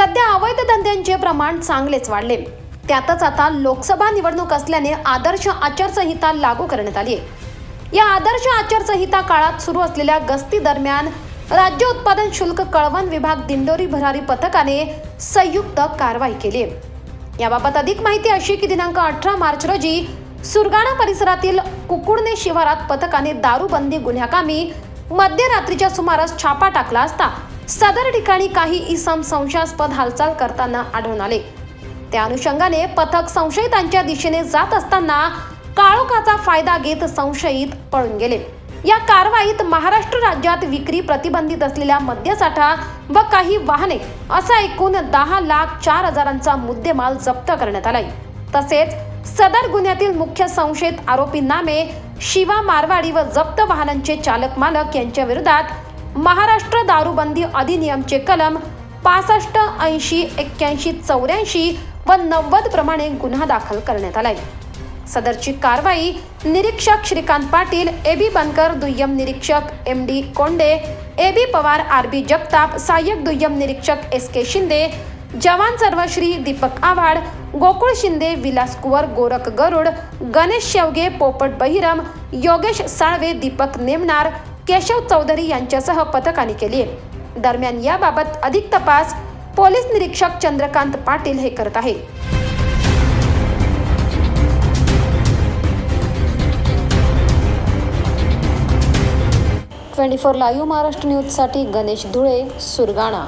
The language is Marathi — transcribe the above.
सध्या अवैध धंद्यांचे प्रमाण चांगलेच वाढले. त्यातच आता लोकसभा निवडणूक असल्याने आदर्श आचारसंहिता लागू करण्यात आली आहे. या आदर्श आचारसंहिता काळात सुरू असलेल्या गस्ती दरम्यान राज्य उत्पादन शुल्क कळवण विभाग दिंडोरी भरारी पथकाने संयुक्त कारवाई केली याबाबत अधिक माहिती अशी की दिनांक अठरा मार्च रोजी सुरगाणा परिसरातील कुकुडणे शिवारात पथकाने दारूबंदी गुन्ह्याकामी मध्यरात्रीच्या सुमारास छापा टाकला असता सदर ठिकाणी काही इसम संशयास्पद हालचाल करताना आढळून आले. त्या अनुषंगाने पथक संशयितांच्या दिशेने जात असताना काळोखाचा फायदा घेत संशयित पळून गेले. या कारवाईत महाराष्ट्र राज्यात विक्री प्रतिबंधित असलेल्या मद्यसाठा व काही वाहने असा एकूण दहा लाख चार हजारांचा मुद्देमाल जप्त करण्यात आलाय. तसेच सदर गुन्ह्यातील मुख्य संशयित आरोपी नामे शिवा मारवाडी व जप्त वाहनांचे चालक मालक यांच्या विरोधात महाराष्ट्र दारूबंदी अधिनियमचे कलम पासष्ट ऐंशी एक्क्याऐंशी चौऱ्याऐंशी व नव्वद प्रमाणे गुन्हा दाखल करण्यात आलाय. सदरची कारवाई निरीक्षक श्रीकांत पाटील ए बी बनकर दुय्यम निरीक्षक M D Konde A B Pawar R B Jagtap सहाय्यक दुय्यम निरीक्षक एस के शिंदे जवान सर्वश्री दीपक आव्हाड गोकुळ शिंदे विलास कुवर गोरख गरुड गणेश शेवगे पोपट बहिरम योगेश साळवे दीपक नेमणार केशव चौधरी यांच्यासह पथकाने केली आहे. दरम्यान याबाबत अधिक तपास पोलीस निरीक्षक चंद्रकांत पाटील हे करत आहे ट्वेंटी फोर लाईव्ह महाराष्ट्र न्यूजसाठी गणेश धुळे सुरगाणा.